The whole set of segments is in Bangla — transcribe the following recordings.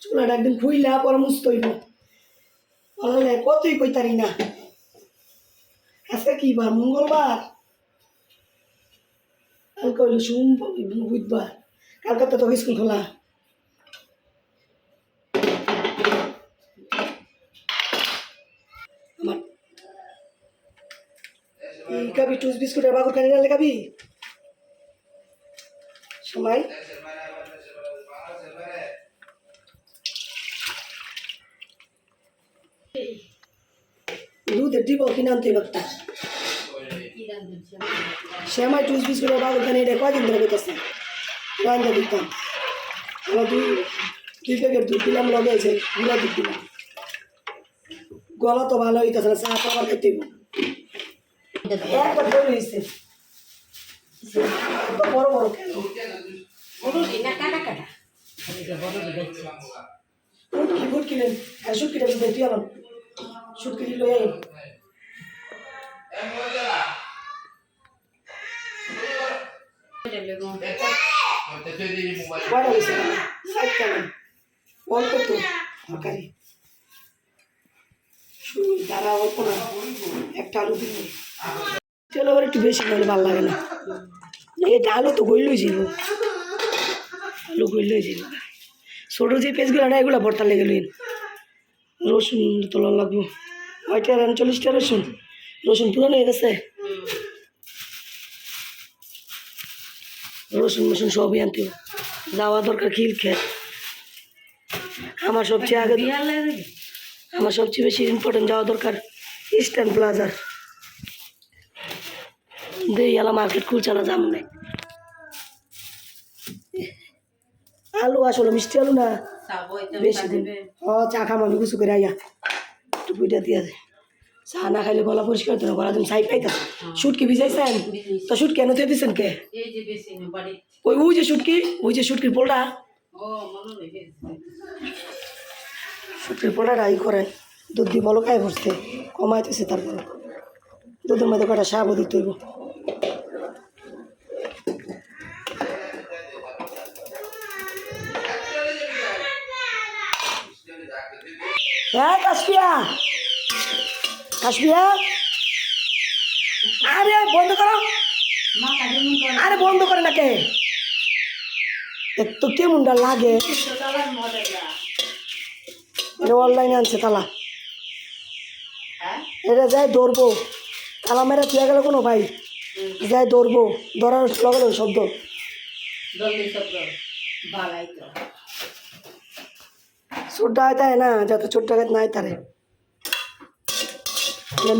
চুলাটা একদিন খুইলা পরে বললে কতই না। আজকে কি বার? মঙ্গলবার? কালকে হইল বুধবার। কালকে তো স্কুল খোলা। আমার খাবি, টুস বিস্কুটের বাগুর কানি না খাবি? সময়। দুধের দিব কিনে আনতে একটা। শ্যামাই টুস বিস্কুটের বাগুর কানি এটা কয়দিন ধরে বেঁচেছে কয়দিন দিতাম আমরা দুই দুই প্যাকেট দুধ দিলাম লগাইছে গুলা দুধ দিলাম। গলা তো ভালো হইতেছে না, চা তো আবার খেতে। একটা বড় হয়েছে বড় বড় কেন? ফুটকি ফুটকি নেন আর সুটকিটা শুধু তুই আমার সুটকি লই আই হয়েছে সাইড অল্প তো তরকারি দাঁড়া অল্প না একটা আলু দিলে চলো আবার একটু বেশি নাহলে ভালো লাগে না। এটা আলু তো গইলই ছিল। আলু গইলই ছিল। ছোটো যে পেঁচগুলো না এগুলো ভর্তা লেগে লইন। রসুন তোলা লাগবো। ওইটা রান চল্লিশটা রসুন। রসুন পুরানো হয়ে গেছে। রসুন মসুন সবই আনতে হবে। যাওয়া দরকার খিল খেয়ে। আমার সবচেয়ে আগে আমার সবচেয়ে বেশি ইম্পর্টেন্ট যাওয়া দরকার ইস্টার্ন প্লাজার দেই এলা মার্কেট খুলছে না যাম নাই আলু আসলে মিষ্টি আলু না? বেশি দিন। ও চা খাম আমি কিছু করে আইয়া টুপিটা দিয়ে দে। চা না খাইলে গলা পরিষ্কার হতো না গলা তুমি সাইড পাইতা। শুটকি ভিজাইছেন? তো শুট কেন দিয়ে দিচ্ছেন কে ওই ওই যে শুটকি ওই যে শুটকির পোলটা। শুটকির পোলটা ই করেন দুধ দিয়ে বলো খাই বসতে কমাইতেছে তারপর। দুধের মধ্যে কটা সাবও দিতে হইব। হ্যাঁ কাশপিয়া কাশপিয়া আরে বন্ধ করো। আরে বন্ধ করে না কে? একটু লাগে। ছোটবেলার মডেলটা এটা অনলাইনে আনছে তালা। হ্যাঁ? এটা যাই ধরবো। তালা মেরে তুই গেলে কোনো ভাই। যাই ধরবো ধরার লগে লগে শব্দ। দল্লি শব্দ। বালাই তো। ছোট ডাকাত আয় না? যাতে ছোট ডাকাত নাই তারে।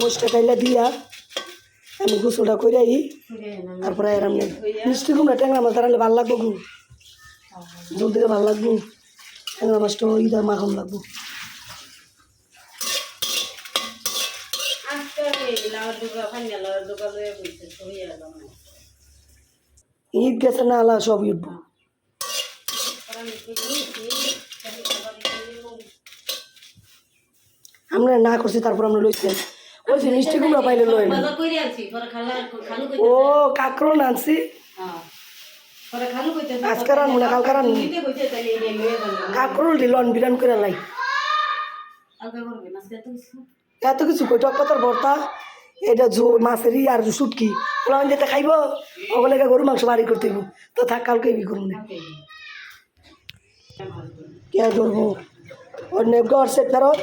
মোষটা খাইলে দিয়া আমি গোসলটা করে তারপরে এরাম নেই মিষ্টি কুমড়া ট্যাংরা মাছ দাঁড়ালে ভালো লাগবো গু? জল দিলে ভালো লাগবো। ট্যাংরা মাছটা ইদা মাখন লাগবো। ঈদ গেছে না আলা সব উঠবো আমরা না করছি তারপর আমরা লইছেন ওই যে মিষ্টি কুমড়া পাইলে লই না আনছি ও আনছি। হ্যাঁ না কালকে রানবো নিতে কইতে তাইলে এই লয়ে গেল কাকরুল বিরান করে লাই। না এত কিছু কই টক পাতার ভর্তা এটা ঝো মাছেরই আর শুটকি। ওলা যেতে খাইব? ওগুলো গরু মাংস বাড়ি করতে তো থাক, কালকে বি করুন কে ধরবো? ওর নেবগা ওর সেট ফেরত।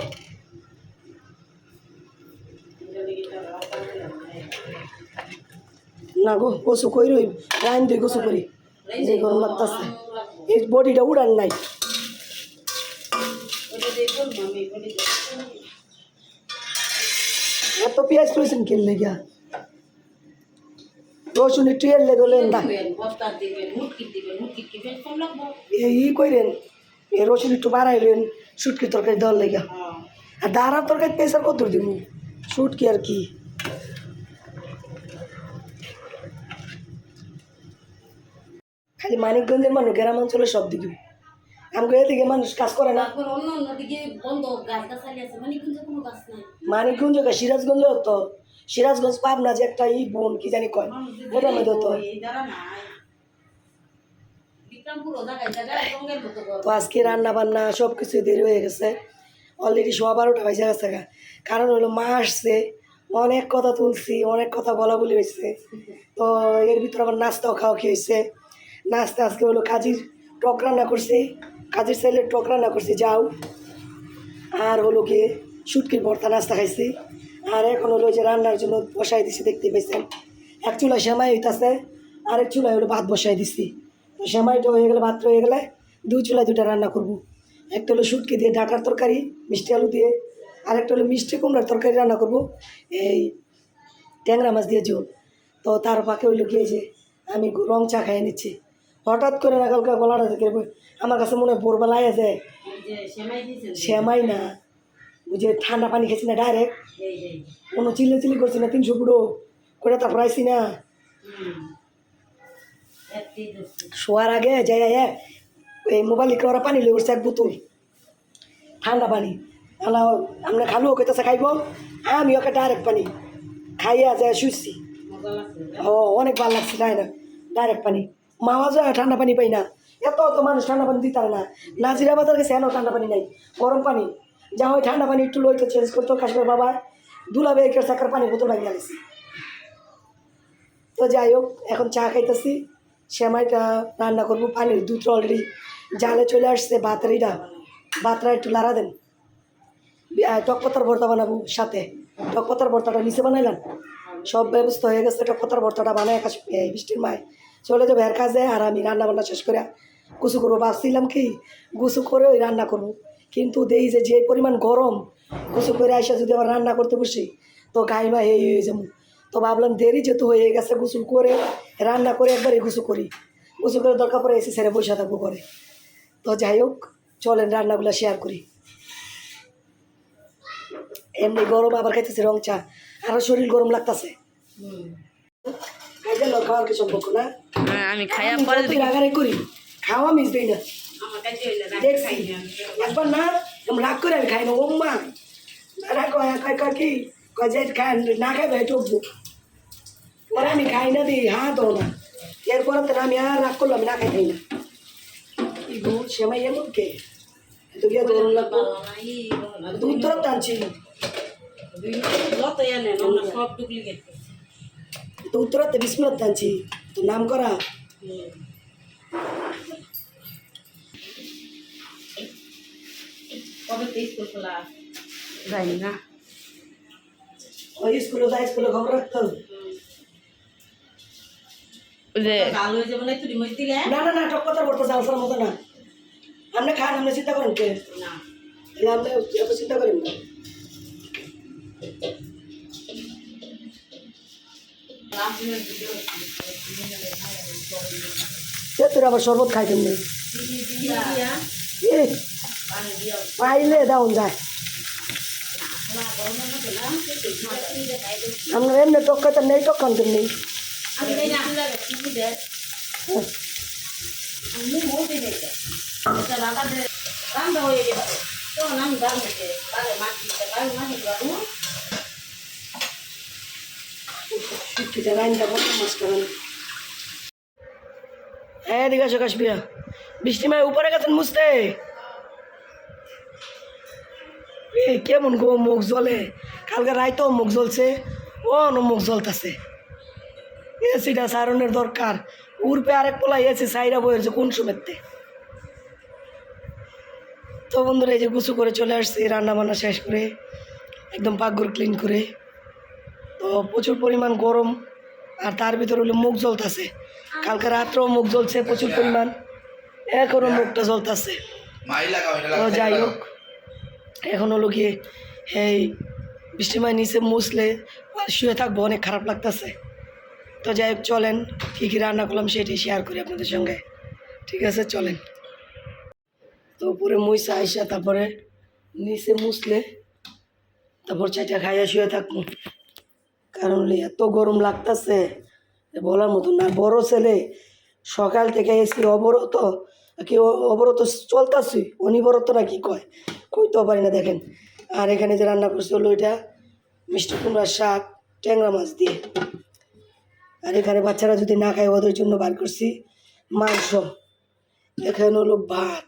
না গো গোসু কই রই রাইন দিয়ে গোসু করি। যে গরম লাগতেছে। এই বডিটা উড়ান নাই। এত পেঁয়াজ লইছেন কিনলে গিয়া রসুন একটু এলে গেলেন দা দিবেন বস্তা দিবেন মুটকি দিবেন মুটকি দিবেন সব লাগবো এই কইরেন এই রসুন একটু বাড়াইলেন শুটকি তরকারি দেওয়ার লেগা হ্যাঁ আর দাঁড়ার তরকারি পেঁচার কত দিব শুটকি আর কি খালি মানিকগঞ্জের মানুষ গ্রাম অঞ্চলে সব দিকে আমাকে এদিকে মানুষ কাজ করে না। মানে মানিকগঞ্জ সিরাজগঞ্জ তো সিরাজগঞ্জ পাবনা যে একটা ই বোন কি জানি কয় ওটার মধ্যে তো তো আজকে রান্না বান্না সব কিছু দেরি হয়ে গেছে। অলরেডি সোয়া বারোটা বাজে গেছে কারণ হলো মা আসছে অনেক কথা তুলছি অনেক কথা বলা বলি হয়েছে। তো এর ভিতরে আবার নাস্তাও খাওয়া খেয়েছে নাস্তা আজকে হলো কাজির টক রান্না করছি। কাজির সাইলের টক রান্না করছি, যাও। আর হলো গিয়ে শুটকির ভর্তা, নাস্তা খাইছি। আর এখন হলো যে রান্নার জন্য বসাই দিছি দেখতে পেয়েছেন এক চুলায় সেমাই হইতাছে, আরেক চুলায় হলো ভাত বসাই দিছি। তো সেমাইটা হয়ে গেলে, ভাত হয়ে গেলে দুই চুলায় দুটা রান্না করব। একটা হলো শুটকি দিয়ে ডাটার তরকারি, মিষ্টি আলু দিয়ে, আরেকটা হলো মিষ্টি কুমড়ার তরকারি রান্না করব, এই ট্যাংরা মাছ দিয়ে ঝোল। তো তার পাকে হইল গিয়ে যে আমি রং চা খাইয়ে নিচ্ছি। হঠাৎ করে না কালকে গলাটা থেকে আমার কাছে মনে হয় ভোরবেলায় আছে। শ্যামাই না। যে ঠান্ডা পানি খেয়েছি না ডাইরেক্ট কোনো চিল্লি চিল্লি করছি না, তিনশো পুরো করে তারপর আইসি না। শোয়ার আগে যাই এই মোবাইল ওরা পানি লেগে এক বোতল। ঠান্ডা পানি। আলা আমরা খালো ওকে তাছে খাইব আমি ওকে ডাইরেক্ট পানি খাইয়া যায় শুইছি। ও, অনেক ভালো লাগছে, তাই না? ডাইরেক্ট পানি। মাওয়া যায় ঠান্ডা পানি পাই না। এত অত মানুষ ঠান্ডা পানি দিতে না। নাজিরা বাজার গেছে ঠান্ডা পানি নাই। গরম পানি। যা হয় ঠান্ডা পানি একটু লইতে চেঞ্জ করতো কাশ্মীর বাবা দুলাবে একের চাকার পানি বোতল লাগিয়ে গেছে তো যাই হোক এখন চা খাইতেছি। সেমাইটা রান্না করব পানির দুধটা অলরেডি জালে চলে আসছে বাতারিটা। বাতরা একটু লাড়া দেন। আহ, টক ভর্তা বানাবো সাথে। টক পাতার ভর্তাটা নিচে বানাইলাম। সব ব্যবস্থা হয়ে গেছে টক পাতার ভর্তাটা বানায় কাশ এই বৃষ্টির মায়। চলে যাবে এর কাজে, আর আমি রান্না বান্না শেষ করে গুছু করব। ভাবছিলাম কি গুছু করে ওই রান্না করব। কিন্তু দেই যে যে পরিমাণ গরম গুছু করে আসে যদি আবার রান্না করতে বসি, তো গায়ে বা এই হয়ে যাব। তো ভাবলাম দেরি যেহেতু হয়ে গেছে গোসল করে রান্না করে একবারই গুছু করি। গুছু করে দরকার পরে এসে ছেড়ে বসে থাকব করে তো যাই হোক, চলেন রান্নাগুলো শেয়ার করি। এমনি গরম আবার খাইতেছে রং চা। আরও শরীর গরম লাগতেছে। খাইতে লোক খাওয়ার কি সম্পর্ক না? হ্যাঁ, আমি খাইয়া পরে যতই রাগারাগি করি খাওয়া মিস দিই না। দেখছি। না। একবার না আমি রাগ করে আমি খাই না ও মা রাগ কয় কয় কয় কি? কয় যে খাই না খাই ভাই টকবো। পরে আমি খাই না দিই হ্যাঁ তো না। এরপরে তো আমি আর রাগ করলাম না খাই না। কি গো সেমাই এমন কে? এত গিয়ে দৌড় লাগবো না, না। দুধ তরফ টানছি দুই যত এনে সব ডুপ্লিকেট তো উত্তরাতে বিসমিল্লাহ টানছি তো নাম করা হুম। কবে তো স্কুল না ওই স্কুলে যায় স্কুলে খবর রাখতো না না না না টক কথা বলতে জালসার মতো না আপনি খান আপনি চিন্তা করেন কে না আপনি এত চিন্তা করেন না তোর আবার শরবত খাই কেমনি দিয়া এ পানি দিয়া পাইলে দাউন যায় আমরা এমনি টক খাইতে নেই টক খান কেমনি আমি এই না টিভি দেখ আমি মোটে দেখে এটা লাগা দে রান্না হয়ে গেছে তো আমি গান দিতে তাহলে মাটি দিতে গান মাটি গাবো শিক্ষিত লাইন যাব হ্যাঁ এদিকে আসো বৃষ্টি মায় উপরে গেছেন মুছতে। কেমন গো মুখ জ্বলে? কালকে রাইতেও মুখ জ্বলছে ও মুখ জ্বলতেছে। এসিটা সারণের দরকার। উর্পে আরেক পোলা এসি সাইরা বইয়েছে কোন সময়তে তো বন্ধুরা, এই যে গুছু করে চলে আসছি রান্না বান্না শেষ করে, একদম পাকঘর ক্লিন করে। তো প্রচুর পরিমাণ গরম, আর তার ভিতরে হলো মুখ জ্বলতেছে। কালকে রাত্রেও মুখ জ্বলছে প্রচুর পরিমাণ এখনও মুখটা জ্বলতেছে। যাই হোক, এখন হলো গিয়ে এই বৃষ্টিময় নিচে মুছলে শুয়ে থাকব, অনেক খারাপ লাগতেছে। তো যাই হোক, চলেন, কী কী রান্না করলাম সেটাই শেয়ার করি আপনাদের সঙ্গে। ঠিক আছে, চলেন। তো উপরে মুইসা আইসা তারপরে নিচে মুছলে তারপর চাইটা খাইয়া শুয়ে থাকব। কারণ এত গরম লাগতেছে। বলার মতো না, বড় ছেলে। সকাল থেকে এসি অবরত কি অবরত চলতেছি, অনিবরত না কি কয়? কইতেও পারি না, দেখেন। আর এখানে যে রান্না করছে হলো এটা মিষ্টি কুমড়ার শাক, ট্যাংরা মাছ দিয়ে। আর এখানে বাচ্চারা যদি না খায়, ওদের জন্য বার করছি মাংস। এখানে হলো ভাত।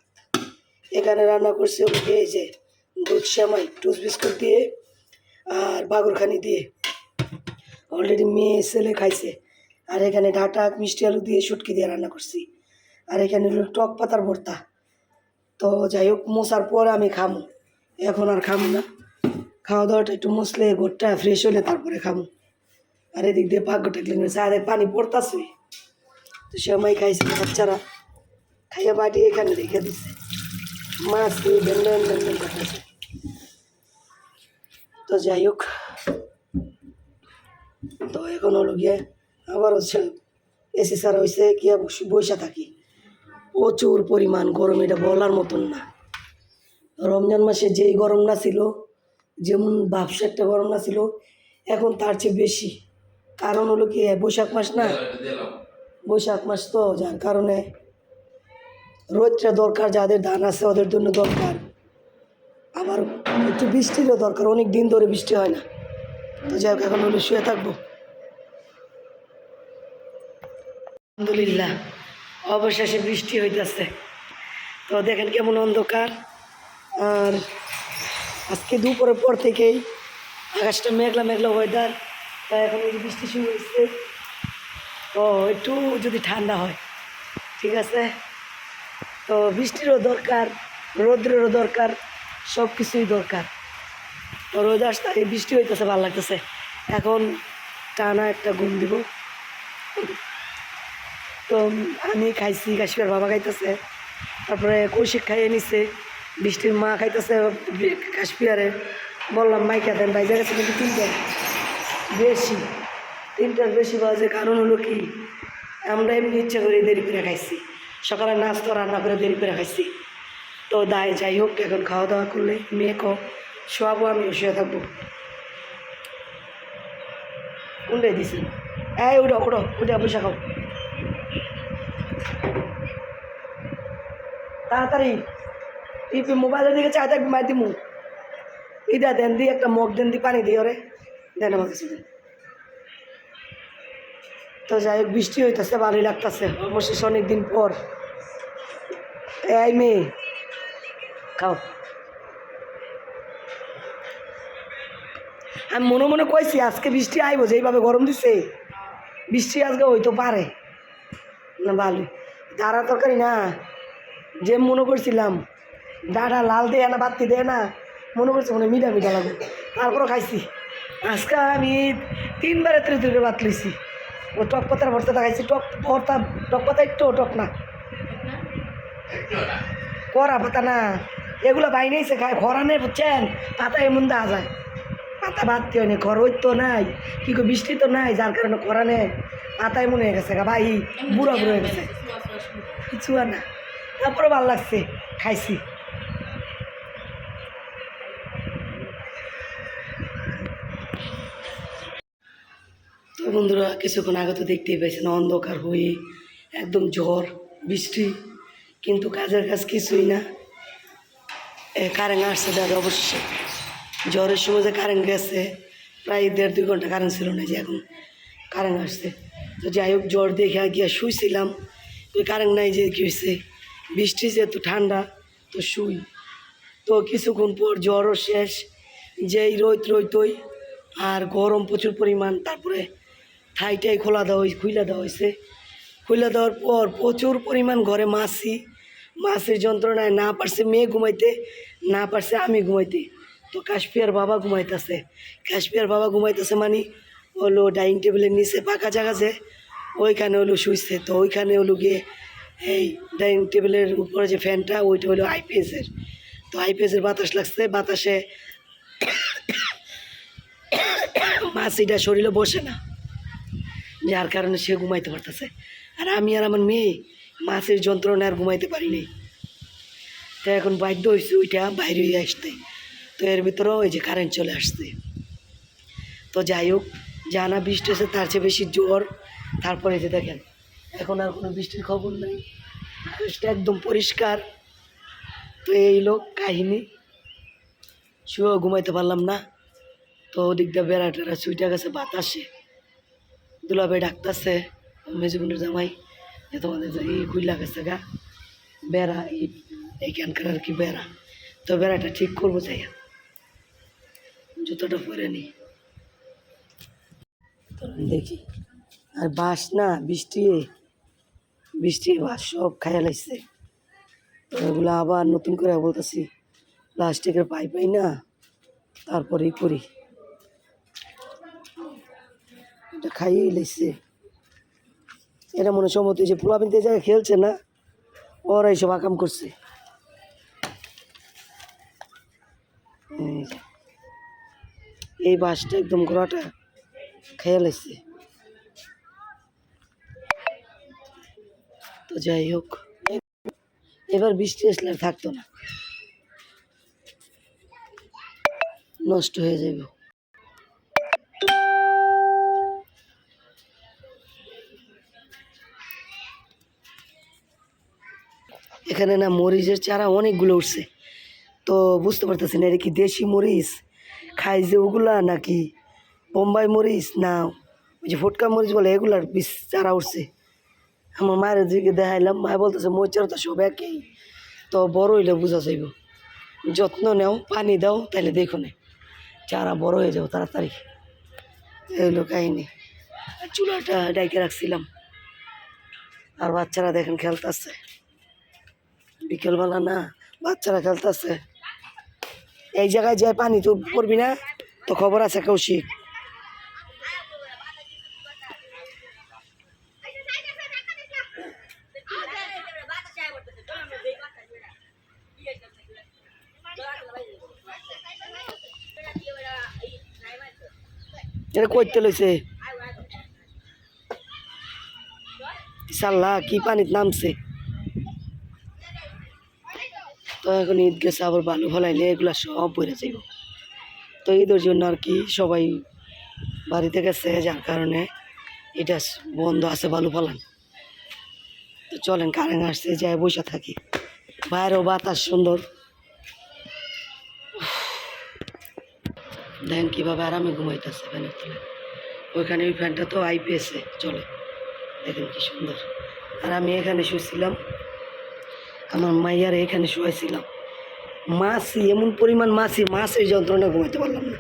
এখানে রান্না করছে এই যে দুধ শ্যামাই টুস বিস্কুট দিয়ে আর বাগরখানি দিয়ে। অলরেডি মেয়ে ছেলে খাইছে। আর এখানে ডাটা, মিষ্টি আলু দিয়ে শুটকি দিয়ে রান্না করছি। আর এখানে টক পাতার ভর্তা। তো যাই হোক, মশার পর আমি খামো। এখন আর খামো না। খাওয়া দাওয়াটা একটু মশলে গোটটা ফ্রেশ হলে তারপরে খামো। আর এদিক দিয়ে পাকটা ক্লিন আর পানি পড়তাছে। তো সেমাই খাইছে, বাচ্চারা। খাইয়া বাটি এখানে রেখে দিচ্ছে মাছ দিয়ে তো যাই হোক তো এখন হলো গিয়ে আবার এসি সার হয়েছে কি বসে থাকি। প্রচুর পরিমাণ গরম, এটা বলার মতন না। রমজান মাসে যেই গরম না ছিল, যেমন ব্যবসা একটা গরম না ছিল, এখন তার চেয়ে বেশি। কারণ হলো কি বৈশাখ মাস না? বৈশাখ মাস তো, যার কারণে রোদটা দরকার, যাদের ধান আছে ওদের জন্য দরকার। আবার একটু বৃষ্টিরও দরকার, অনেক দিন ধরে বৃষ্টি হয় না। তো যাই হোক, এখন হলো শুয়ে থাকব। আলহামদুলিল্লাহ, অবশেষে বৃষ্টি হইতেছে। তো দেখেন কেমন অন্ধকার। আর আজকে দুপুরের পর থেকেই আকাশটা মেঘলা মেঘলা ওয়েদার তাই এখন এই যে বৃষ্টি শুরু হয়েছে তো একটু যদি ঠান্ডা হয়, ঠিক আছে? তো বৃষ্টিরও দরকার, রৌদ্রেরও দরকার সব কিছুই দরকার। রোদ আসতে বৃষ্টি হইতেছে, ভালো লাগতেছে। এখন টানা একটা ঘুম দিব। তো আমি খাইছি কাশিয়ার বাবা খাইতেছে। তারপরে কৌশিক খাইয়ে নিছে। বৃষ্টির মা খাইতেছে কাশপিয়ারে বললাম, মাইকা দেন বাইজা গেছে কিন্তু তিনটা? বেশি। তিনটার বেশি বাজে কারণ হলো কি? আমরা এমনি ইচ্ছা করে দেরি করে খাইছি। সকালে নাস্তা, রান্না করে দেরি করে খাইছি। তো দায়, যাই হোক, এখন খাওয়া দাওয়া করলে, মেয়ে শোয়াবো আমি শুয়ে থাকব। কোনটাই দিছি। এই, উঠো উঠো, উঠে পয়সা খাও তাড়াতাড়ি টিপি মোবাইলের দিকে চাই থাকবি মাই দিমু? ইদা দেন দি, একটা মগ দেন দি, পানি দিই ওরে দেন আমার কাছে। তো যাই হোক, বৃষ্টি হইতেছে, ভালোই লাগতেছে। অবশেষে অনেক দিন পর। এই মেয়ে, খাও। আমি মনে মনে কইছি, আজকে বৃষ্টি আইব যে এইভাবে গরম দিছে। বৃষ্টি আজকে হইতে পারে। না ভালো দাঁড়া, তরকারি না। যে মনে করছিলাম, ডাটা লাল দেয় না, বাতি দেয় না, মনে করছি মনে মিঠা মিঠা লাগে। তারপরও খাইছি। আজকে আমি তিনবারে তিন তিন ভাত লইছি। ও টক পাতার ভর্তাটা খাইছি টক ভর্তা, টক পাতা একটু টক না। করা পাতা না। এগুলো বাইনেছে খায় খরা নেই, বুঝছেন? পাতা এমন দেওয়া যায়। পাতা বাড়তে হয়নি খরচ তো নাই। কি কই বৃষ্টি তো নাই যার কারণে খরা নেই। পাতা এমন হয়ে গেছে গা ভাই বুড়া বুড়ো হয়ে গেছে। কিছু আর না। তারপরে ভালো লাগছে খাইছি। তো বন্ধুরা কিছুক্ষণ আগে তো দেখতেই পাইছেন অন্ধকার হয়ে একদম ঝড় বৃষ্টি। কিন্তু কাজের কাজ কিছুই না। কারেন্ট আসছে দাদা অবশ্যই। ঝড়ের সময় যে কারেন্ট গেছে, প্রায় দেড় দুই ঘণ্টা কারেন্ট ছিল না যে এখন কারেন্ট আসছে। তো যাই হোক, জ্বর দেখে গিয়ে শুইছিলাম। ওই কারেন্ট নাই যে কী হয়েছে বৃষ্টি যেহেতু ঠান্ডা, তো শুই। তো কিছুক্ষণ পর জ্বরও শেষ, যেই রোদ রইতই, আর গরম প্রচুর পরিমাণ, তারপরে ঠাইটাই খোলা দেওয়া হয়েছে খুইলা দেওয়া হয়েছে খুইলা দেওয়ার পর প্রচুর পরিমাণ ঘরে মাছি, মাছের যন্ত্রণায় না পারছে মেয়ে ঘুমাইতে, না পারছে আমি ঘুমাইতে। তো কাশপিয়ার বাবা ঘুমাইতেছে। কাশপিয়ার বাবা ঘুমাইতেছে মানে হলো ডাইনিং টেবিলের নিচে পাকা জায়গা আছে ওইখানে হলো শুইছে। তো ওইখানে হলো গিয়ে এই ডাইনিং টেবিলের উপরে যে ফ্যানটা, ওইটা হলো আইপিএসের। তো আইপিএসের বাতাস লাগছে, বাতাসে মাছিটা শরীরে বসে না। যার কারণে সে ঘুমাইতে পারতেছে। আর আমি আর আমার মেয়ে মাছের যন্ত্রণা আর ঘুমাইতে পারিনি। তো এখন বাধ্য হয়েছে ওইটা বাইরে আসতে। তো এর ভিতরেও ওই যে কারেন্ট চলে আসছে। তো যাই হোক, জানা বৃষ্টি আছে তার চেয়ে বেশি জ্বর তারপরে যে দেখেন, এখন আর কোনো বৃষ্টির খবর নেই। আকাশটা একদম পরিষ্কার। তো এই লোক কাহিনী। শুয়েও ঘুমাইতে পারলাম না। তো ওদিক দিয়ে বেড়া টেরা চুইটা গেছে বাতাসে। দুলাভাই ডাকতেছে মেজুবনের জামাই, যে তোমাদের এই খুইলা গেছে গা, বেড়া, এই এইখানকার আর কি বেড়া। তো বেড়াটা ঠিক করব চাই জুতোটা পরে নি। দেখি। আর বাস না, বৃষ্টি। বৃষ্টি, বাস সব খাইয়া লাগছে ওগুলো আবার নতুন করে বলতেছি, প্লাস্টিকের পাইপ পাই না, তারপরেই করি। এটা খাইয়েই লাগছে এটা মনে সম্মত যে পোলাপিন যে জায়গায় খেলছে না ওরা এইসব আকাম করছে। এই। বাসটা একদম গোড়াটা খেয়াল আসছে তো যাই হোক, এবার বৃষ্টি আসলে থাকতো না। নষ্ট হয়ে যাবে এখানে না মরিচের চারা অনেকগুলো উঠছে। তো বুঝতে পারতেছি না এটা কি দেশি মরিচ? খাই যে ওগুলা নাকি? বোম্বাই মরিচ? না। ওই যে ফুটকা মরিচ বলে, এগুলার বিষ চারা উঠছে। আমার মায়ের দিকে দেখাইলাম মায় বলতেছে, মরিচার তো সব একই। তো বড় হইলে বোঝা যাইব। যত্ন নেও, পানি দাও তাহলে দেখো না, চারা বড় হয়ে যাও তাড়াতাড়ি। এই হলো কাহিনি। চুলাটা ডাইকে রাখছিলাম। আর বাচ্চারা দেখেন খেলতেছে। বিকেলবেলা না, বাচ্চারা খেলতেছে। এই জায়গায় যায় পানি তো পড়বি না? তো খবর আছে কৌশিক। এটা করতে লইছে। সাল্লাহ কি পানিত নামছে? তো এখন ঈদ গেছে, আবার বালু ফলাইলে এগুলা সব পড়ে যাইব। তো ঈদের জন্য আর কি সবাই বাড়িতে গেছে, যার কারণে এটা বন্ধ আছে বালু ফলান। তো চলেন, কারেন্ট আসছে, যাই বসে থাকি। বাইরেও বাতাস সুন্দর। দেখেন কীভাবে আরামে ঘুমাইতেছে ফ্যানের তলে ওইখানে ওই ফ্যানটা তো আইপিএসে চলে। দেখেন কি সুন্দর। আর আমি এখানে শুয়েছিলাম। আমার মাইয়ার এখানে শুয়েছিলাম মাছি এমন পরিমাণ মাছি মাছের যন্ত্রণা ঘুমাইতে পারলাম না।